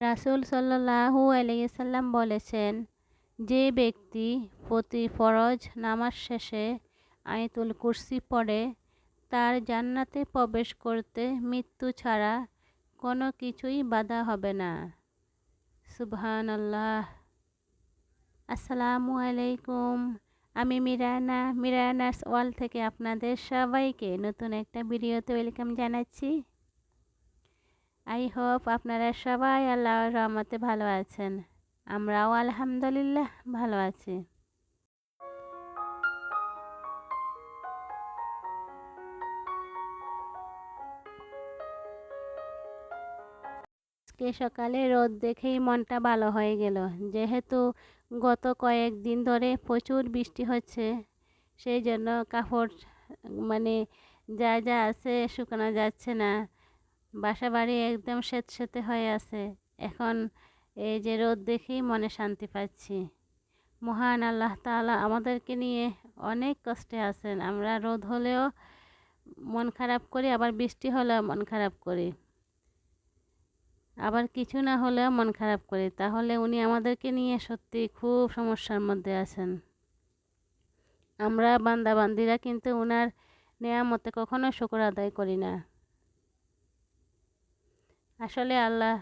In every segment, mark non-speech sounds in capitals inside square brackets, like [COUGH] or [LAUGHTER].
রাসুল সাল্লাহু আলাইসাল্লাম বলেছেন, যে ব্যক্তি প্রতি ফরজ নামাজ শেষে আয়তুল কুরসি পড়ে, তার জান্নাতে প্রবেশ করতে মৃত্যু ছাড়া কোনো কিছুই বাধা হবে না। সুবহান আল্লাহ আসসালামু আলাইকুম। আমি মিরানা, মিরানাস ওয়াল থেকে আপনাদের সবাইকে নতুন একটা ভিডিওতে ওয়েলকাম জানাচ্ছি। আই হোপ আপনারা সবাই আল্লাহর রহমতে ভালো আছেন। আমরাও আলহামদুলিল্লাহ ভালো আছি। আজকে সকালে রোদ দেখেই মনটা ভালো হয়ে গেল। যেহেতু গত কয়েকদিন ধরে প্রচুর বৃষ্টি হচ্ছে, সেই জন্য কাপড় মানে যা যা আছে শুকানো যাচ্ছে না। বাসা বাড়ি একদম স্যাঁতস্যাঁতে হয়ে আছে। এখন এই যে রোদ দেখেই মনে শান্তি পাচ্ছি। মহান আল্লাহ তাআলা আমাদেরকে নিয়ে অনেক কষ্টে আছেন। আমরা রোদ হলেও মন খারাপ করি, আবার বৃষ্টি হলেও মন খারাপ করি। আবার কিছু না হলেও মন খারাপ করি। তাহলে উনি আমাদেরকে নিয়ে সত্যি খুব সমস্যার মধ্যে আছেন। আমরা বান্দাবান্দিরা কিন্তু ওনার নেয়ামতে কখনো শুকর আদায় করি না। আসলে আল্লাহ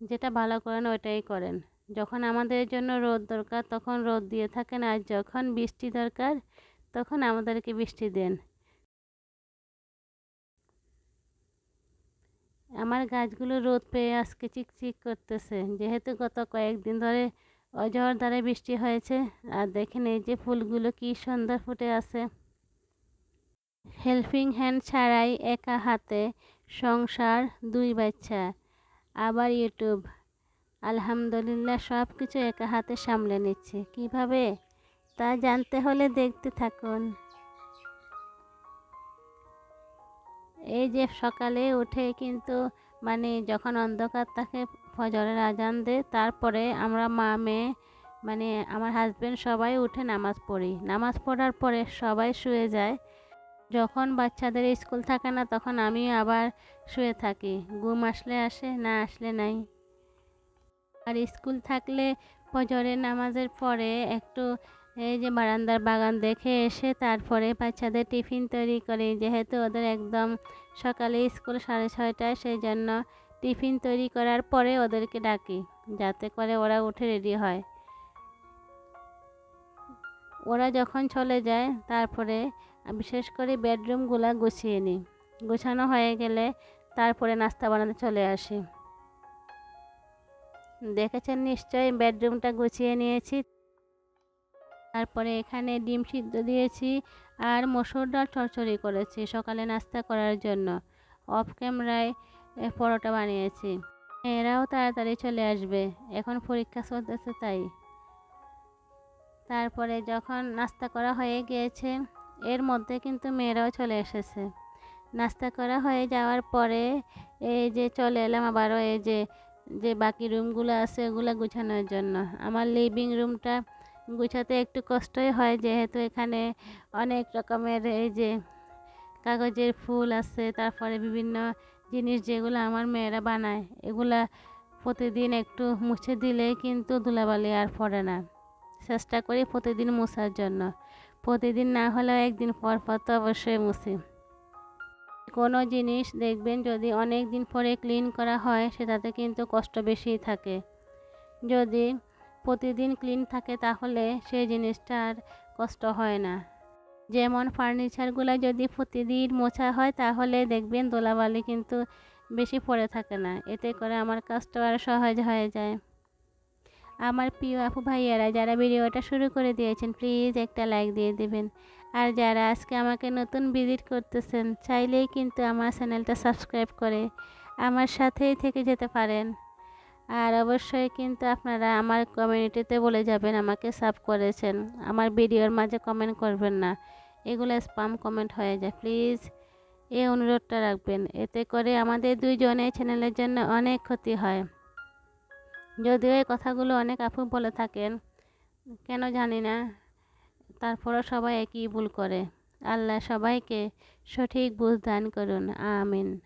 যেটা ভালো করেন ওইটাই করেন। যখন আমাদের জন্য রোদ দরকার, তখন রোদ দিয়ে থাকেন, আর যখন বৃষ্টি দরকার, তখন আমাদেরকে বৃষ্টি দেন। আমার গাছগুলো রোদ পেয়ে আজকে চিকচিক করতেছে। যেহেতু গত কয়েকদিন ধরে অজহর দ্বারে বৃষ্টি হয়েছে, আর দেখেন এই যে ফুলগুলো কি সুন্দর ফুটে আছে। হেল্পিং হ্যান্ড ছাড়াই একা হাতে সংসার, দুই বাচ্চা, আবার ইউটিউব। আলহামদুলিল্লাহ সব কিছু একা হাতে সামলে নিচ্ছে। কীভাবে? তা জানতে হলে দেখতে থাকুন। এই যে সকালে উঠে কিন্তু মানে যখন অন্ধকার থাকে ফজরের আজান দে তারপরে আমরা মা, মেয়ে মানে আমার হাজব্যান্ড সবাই উঠে নামাজ পড়ি। নামাজ পড়ার পরে সবাই শুয়ে যায়। যখন বাচ্চাদের স্কুল থাকে না, তখন আমি আবার শুয়ে থাকি। ঘুম আসলে আসে, না আসলে নাই। আর স্কুল থাকলে ফজরের নামাজের পরে একটু এই যে বারান্দার বাগান দেখে এসে তারপরে বাচ্চাদের টিফিন তৈরি করি। যেহেতু ওদের একদম সকালে স্কুল সাড়ে ছয়টায়, সেই জন্য টিফিন তৈরি করার পরে ওদেরকে ডাকি, যাতে করে ওরা উঠে রেডি হয়। ওরা যখন চলে যায়, তারপরে বিশেষ করে বেডরুমগুলো গুছিয়ে নিই। গোছানো হয়ে গেলে তারপরে নাস্তা বানাতে চলে আসি। দেখেছেন নিশ্চয়ই বেডরুমটা গুছিয়ে নিয়েছি। তারপরে এখানে ডিম সিদ্ধ দিয়েছি আর মসুর ডাল চড়চড়ি করেছি সকালে নাস্তা করার জন্য। অফ ক্যামেরায় পরোটা বানিয়েছি। এরাও তাড়াতাড়ি চলে আসবে, এখন পরীক্ষা চলতেছে তাই। তারপরে যখন নাস্তা করা হয়ে গিয়েছে এর মধ্যে কিন্তু মেয়েরাও চলে এসেছে। নাস্তা করা হয়ে যাওয়ার পরে এই যে চলে এলাম আবারও এই যে যে বাকি রুমগুলো আছে ওগুলো গুছানোর জন্য। আমার লিভিং রুমটা গুছাতে একটু কষ্টই হয় যেহেতু এখানে অনেক রকমের এই যে কাগজের ফুল আছে, তারপরে বিভিন্ন জিনিস যেগুলো আমার মেয়েরা বানায়, এগুলা প্রতিদিন একটু মুছে দিলে কিন্তু ধুলাবালি আর পড়ে না। চেষ্টা করি প্রতিদিন মোছার জন্য। প্রতিদিন না হলেও একদিন পর পর তো অবশ্যই মুছি কোনো জিনিস দেখবেন যদি অনেক দিন পরে ক্লিন করা হয়, সেটাতে কিন্তু কষ্ট বেশিই থাকে। যদি প্রতিদিন ক্লিন থাকে, তাহলে সেই জিনিসটা আর কষ্ট হয় না। যেমন ফার্নিচারগুলো যদি প্রতিদিন মোছা হয়, তাহলে দেখবেন দোলাবালি কিন্তু বেশি পড়ে থাকে না। এতে করে আমার কাজটা আরও সহজ হয়ে যায়। আমার প্রিয় আপু ভাইয়ারা, যারা ভিডিওটা শুরু করে দিয়েছেন প্লিজ একটা লাইক দিয়ে দেবেন। আর যারা আজকে আমাকে নতুন ভিজিট করতেছেন, চাইলেই কিন্তু আমার চ্যানেলটা সাবস্ক্রাইব করে আমার সাথেই থেকে যেতে পারেন। আর অবশ্যই কিন্তু আপনারা আমার কমিউনিটিতে বলে যাবেন, আমাকে সাব করেছেন। আমার ভিডিওর মাঝে কমেন্ট করবেন না। এগুলো স্পাম কমেন্ট হয়ে যায়। প্লিজ এই অনুরোধটা রাখবেন। এতে করে আমাদের দুইজনের চ্যানেলের জন্য অনেক ক্ষতি হয়। যদিও এই কথাগুলো অনেক আপু বলে থাকেন, কেন জানি না। তারপরও সবাই একই ভুল করে। আল্লাহ সবাইকে সঠিক বুঝ দান করুন, আমিন।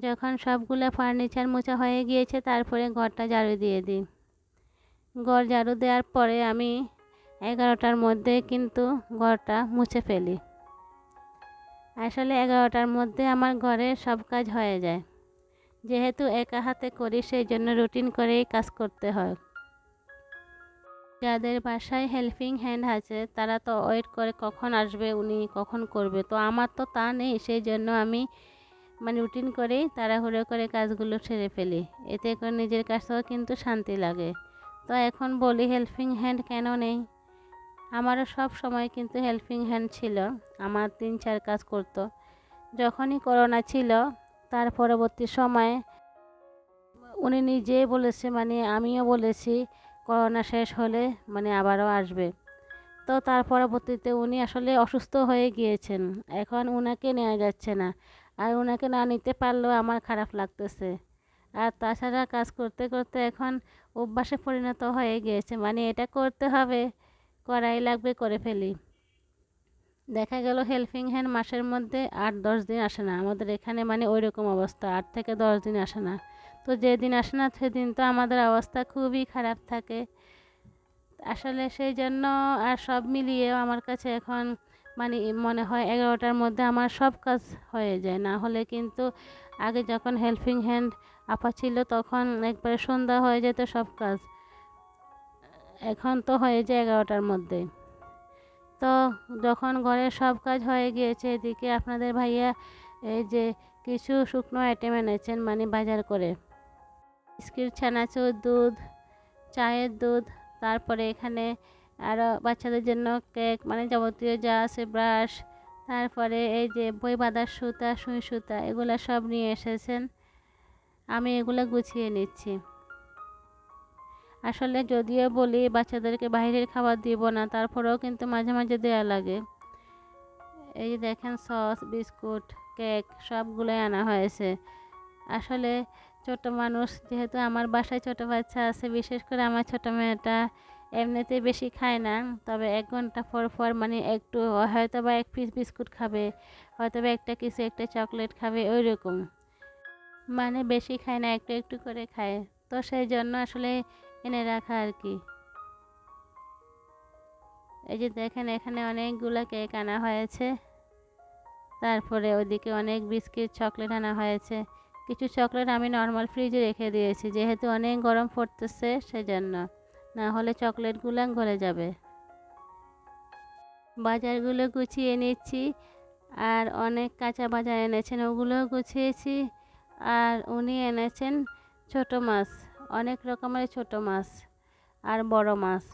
যখন সবগুলো ফার্নিচার মোছা হয়ে গিয়েছে, তারপরে ঘরটা ঝাড়ু দিয়ে দিই। ঘর ঝাড়ু দেওয়ার পরে আমি এগারোটার মধ্যে কিন্তু ঘরটা মুছে ফেলি। আসলে এগারোটার মধ্যে আমার ঘরে সব কাজ হয়ে যায়। যেহেতু একা হাতে করি সেই জন্য রুটিন করেই কাজ করতে হয়। যাদের বাসায় হেল্পিং হ্যান্ড আছে, তারা তো ওয়েট করে কখন আসবে, উনি কখন করবে। তো আমার তো তা নেই সেই জন্য আমি মানে রুটিন করেই তাড়াহুড়ো করে কাজগুলো সেরে ফেলি। এতে করে নিজের কাছেও কিন্তু শান্তি লাগে। তো এখন বলি, হেল্পিং হ্যান্ড কেন নেই? আমারও সব সময় কিন্তু হেল্পিং হ্যান্ড ছিল। আমার তিন চার কাজ করতো। যখনই করোনা ছিল তার পরবর্তী সময়ে উনি নিজেই বলেছে মানে আমিও বলেছি, করোনা শেষ হলে মানে আবারও আসবে। তো তার পরবর্তীতে উনি আসলে অসুস্থ হয়ে গিয়েছেন। এখন ওনাকে নেওয়া যাচ্ছে না। আর ওনাকে না নিতে পারলেও আমার খারাপ লাগতেছে। আর তাছাড়া কাজ করতে করতে এখন অভ্যাসে পরিণত হয়ে গিয়েছে। মানে এটা করতে হবে, করাই লাগবে, করে ফেলি। দেখা গেল হেল্পিং হ্যান্ড মাসের মধ্যে আট দশ দিন আসে না। আমাদের এখানে মানে ওই রকম অবস্থা, আট থেকে দশ দিন আসে না। তো যেদিন আসে না সেদিন তো আমাদের অবস্থা খুবই খারাপ থাকে। আসলে সেই জন্য আর সব মিলিয়েও আমার কাছে এখন মানে মনে হয় এগারোটার মধ্যে আমার সব কাজ হয়ে যায়। না হলে কিন্তু আগে যখন হেল্পিং হ্যান্ড আপা ছিল তখন একবারে সন্ধ্যা হয়ে যেত সব কাজ। এখন তো হয়ে যায় এগারোটার মধ্যে। তো যখন ঘরের সব কাজ হয়ে গিয়েছে, এদিকে আপনাদের ভাইয়া এই যে কিছু শুকনো আইটেম এনেছেন মানে বাজার করে। বিস্কিট, ছানাচুর, দুধ, চায়ের দুধ, তারপরে এখানে আরও বাচ্চাদের জন্য কেক মানে যাবতীয় যা আছে, ব্রাশ, তারপরে এই যে বই বাঁধার সুতা, সুই সুতা, এগুলো সব নিয়ে এসেছেন। আমি এগুলো গুছিয়ে নিচ্ছি। আসলে যদিও বলি বাচ্চাদেরকে বাইরের খাবার দিব না, তারপরেও কিন্তু মাঝে মাঝে দেওয়া লাগে। এই যে দেখেন সস, বিস্কুট, কেক, সবগুলোই আনা হয়েছে। আসলে ছোট মানুষ, যেহেতু আমার বাসায় ছোট বাচ্চা আছে, বিশেষ করে আমার ছোট মেয়েটা এমনিতেই বেশি খায় না, তবে এক ঘণ্টা পর পর মানে একটু হয়তো বা এক পিস বিস্কুট খাবে হয়তো বা একটা কিছু একটা চকলেট খাবে ওই রকম মানে বেশি খায় না, একটু একটু করে খায়। তো সেই জন্য আসলে এনে রাখা আর কি। এই যে দেখেন, এখানে অনেকগুলো কেক আনা হয়েছে। তারপরে ওদিকে অনেক বিস্কিট, চকলেট আনা হয়েছে। কিছু চকলেট আমি নর্মাল ফ্রিজে রেখে দিয়েছি, যেহেতু অনেক গরম পড়তেছে সেজন্য। না হলে চকলেটগুলো গলে যাবে। বাজারগুলো গুছিয়ে নিচ্ছি, আর অনেক কাঁচা বাজার এনেছেন, ওগুলোও গুছিয়েছি। আর উনি এনেছেন ছোট মাছ। অনেক রকমের ছোট মাছ আর বড় মাছ।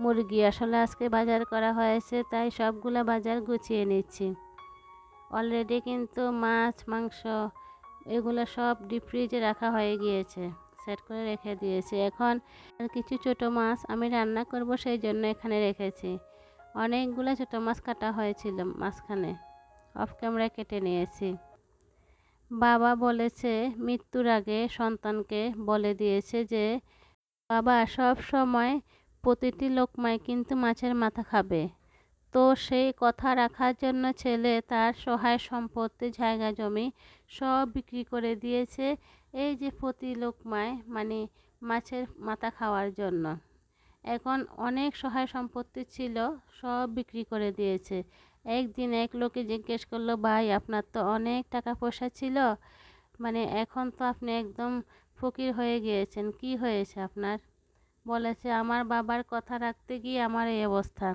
মুরগি আসলে আজকে বাজার করা হয়েছে, তাই সবগুলো বাজার গুছিয়ে নিচ্ছি। অলরেডি কিন্তু মাছ, মাংস এগুলো সব ডিপ ফ্রিজে রাখা হয়ে গিয়েছে সেট করে রেখে দিয়েছি। এখন কিছু ছোট মাছ আমি রান্না করব, সেই জন্য এখানে রেখেছি। অনেকগুলো ছোট মাছ কাটা হয়েছিল মাঝখানে। অফ ক্যামেরা কেটে নিয়েছি। বাবা বলেছে, মৃত্যুর আগে সন্তানকে বলে দিয়েছে যে, বাবা, সব সময় প্রতিটি লোকমায় কিন্তু মাছের মাথা খাবে। তো সেই কথা রাখার জন্য ছেলে তার সহায় সম্পত্তি, জায়গা, জমি সব বিক্রি করে দিয়েছে এই যে প্রতি লোকমায় মানে মাছের মাথা খাওয়ার জন্য। এখন অনেক সহায় সম্পত্তি ছিল, সব বিক্রি করে দিয়েছে। একদিন এক লোকে জিজ্ঞেস করল, ভাই, আপনার তো অনেক টাকা পয়সা ছিল। মানে এখন তো আপনি একদম ফকির হয়ে গিয়েছেন। কি হয়েছে আপনার? বলেছে, আমার বাবার কথা রাখতে গিয়ে আমার এই অবস্থা।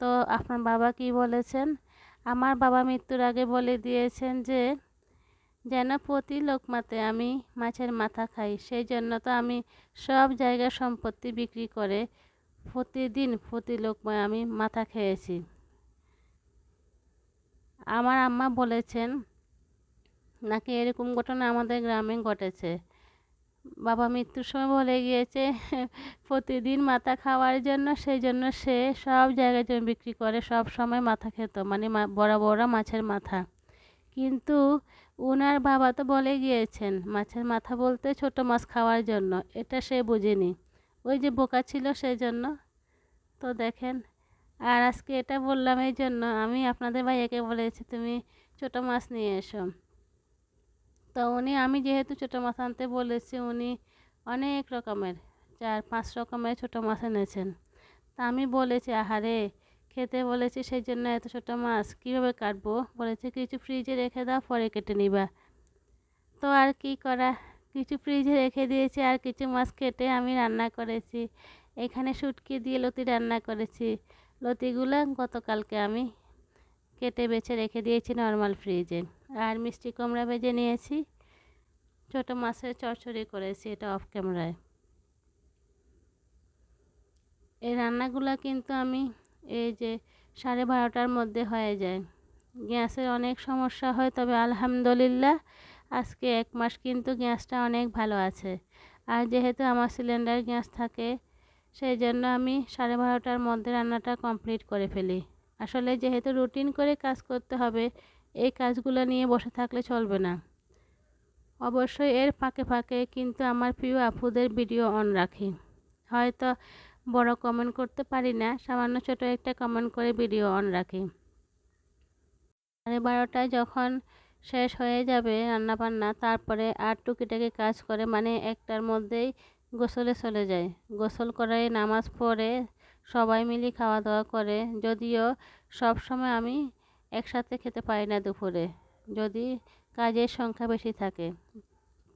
তো আপনার বাবা কি বলেছেন? আমার বাবা মৃত্যুর আগে বলে দিয়েছেন যে, যেন প্রতি লোকমাতে আমি মাছের মাথা খাই, সেই জন্য তো আমি সব জায়গায় সম্পত্তি বিক্রি করে প্রতিদিন প্রতি লোকমায় আমি মাথা খেয়েছি। আমার আম্মা বলেছেন, নাকি এরকম ঘটনা আমাদের গ্রামে ঘটেছে। বাবা মৃত্যুর সময় বলে গিয়েছে, [LAUGHS] প্রতিদিন মাথা খাওয়ার জন্য সেই জন্য সে সব জায়গায় জমি বিক্রি করে, সব সময় মাথা খেত মানে বড় বড় মাছের মাথা। কিন্তু ওনার বাবা তো বলে গিয়েছেন, মাছের মাথা বলতে ছোট মাছ খাওয়ার জন্য, এটা সে বুঝেনি। ওই যে বোকা ছিল সেই জন্য তো দেখেন আর আজকে এটা বললাম এই জন্য আমি আপনাদের ভাইয়াকে বলেছি, তুমি ছোট মাছ নিয়ে এসো। তো উনি, আমি যেহেতু ছোটো মাছ আনতে বলেছি, উনি অনেক রকমের, চার পাঁচ রকমের ছোটো মাছ এনেছেন। তা আমি বলেছি, আহারে, খেতে বলেছি সেই জন্য এত ছোটো মাছ, কীভাবে কাটবো? বলেছে, কিছু ফ্রিজে রেখে দাও, পরে কেটে নিবা। তো আর কি করা? কিছু ফ্রিজে রেখে দিয়েছি, আর কিছু মাছ কেটে আমি রান্না করেছি। এখানে শুটকি দিয়ে লতি রান্না করেছি। লতিগুলো গতকালকে আমি কেটে বেছে রেখে দিয়েছি নর্মাল ফ্রিজে আর মিষ্টি কুমড়া ভেজে নিয়েছি। ছোটো মাছের চচ্চড়ি করেছি এটা অফ ক্যামেরায় এই রান্নাগুলো কিন্তু আমি এই যে সাড়ে বারোটার মধ্যে হয়ে যায়। গ্যাসের অনেক সমস্যা হয়, তবে আলহামদুলিল্লাহ আজকে এক মাস কিন্তু গ্যাসটা অনেক ভালো আছে। আর যেহেতু আমার সিলিন্ডার গ্যাস থাকে সেই জন্য আমি সাড়ে বারোটার মধ্যে রান্নাটা কমপ্লিট করে ফেলি। আসলে যেহেতু রুটিন করে কাজ করতে হবে, এই কাজগুলো নিয়ে বসে থাকলে চলবে না। অবশ্যই এর ফাঁকে ফাঁকে কিন্তু আমার প্রিয় আপুদের ভিডিও অন রাখি। হয়তো বড় কমেন্ট করতে পারি না, সামান্য ছোট একটা কমেন্ট করে ভিডিও অন রাখি। সাড়ে বারোটায় যখন শেষ হয়ে যাবে রান্নাবান্না, তারপরে আর টুকিটাকি কাজ করে মানে একটার মধ্যেই গোসলে চলে যায়। গোসল করে নামাজ পড়ে, সবাই মিলে খাওয়া দাওয়া করে। যদিও সব সময় আমি একসাথে খেতে পারি না দুপুরে, যদি কাজের সংখ্যা বেশি থাকে।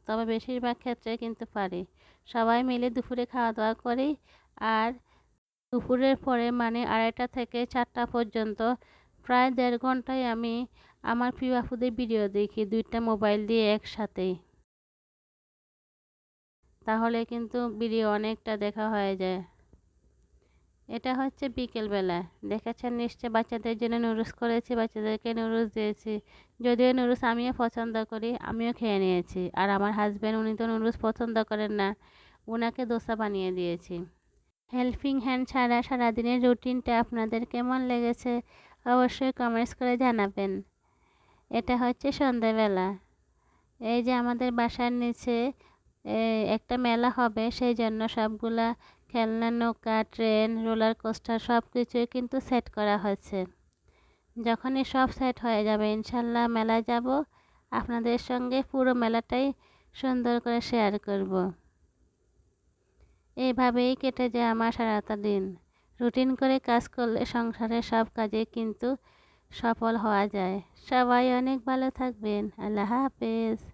তবে বেশিরভাগ ক্ষেত্রে কিন্তু পারি। সবাই মিলে দুপুরে খাওয়া দাওয়া করি আর দুপুরের পরে মানে আড়াইটা থেকে চারটা পর্যন্ত, প্রায় দেড় ঘন্টায় আমি আমার প্রিয় আপুদের ভিডিও দেখি। দুইটা মোবাইল দিয়ে একসাথেই। তাহলে কিন্তু বিড়ি অনেকটা দেখা হয়ে যায়। এটা হচ্ছে বিকেলবেলা। দেখেছেন? নিশ্চয় বাচ্চাদের জন্য নুডলস করেছি, বাচ্চাদেরকে নুডলস দিয়েছি। যদিও নুডলস আমিও পছন্দ করি, আমিও খেয়ে নিয়েছি। আর আমার হাজব্যান্ড উনি তো নুডলস পছন্দ করেন না ওনাকে দোসা বানিয়ে দিয়েছি। হেল্পিং হ্যান্ড ছাড়া সারাদিনের রুটিনটা আপনাদের কেমন লেগেছে অবশ্যই কমেন্টস করে জানাবেন। এটা হচ্ছে সন্ধ্যাবেলা এই যে আমাদের বাসার নিচে একটা মেলা হবে, সেই জন্য সবগুলা খেলনা, নৌকা, ট্রেন, রোলার কোস্টার সব কিছুই কিন্তু সেট করা হয়েছে। যখনই সব সেট হয়ে যাবে, ইনশাল্লাহ মেলায় যাব। আপনাদের সঙ্গে পুরো মেলাটাই সুন্দর করে শেয়ার করব। এইভাবেই কেটে যায় আমার সারাটা দিন। রুটিন করে কাজ করলে সংসারের সব কাজে কিন্তু সফল হওয়া যায়। সবাই অনেক ভালো থাকবেন। আল্লাহ হাফেজ।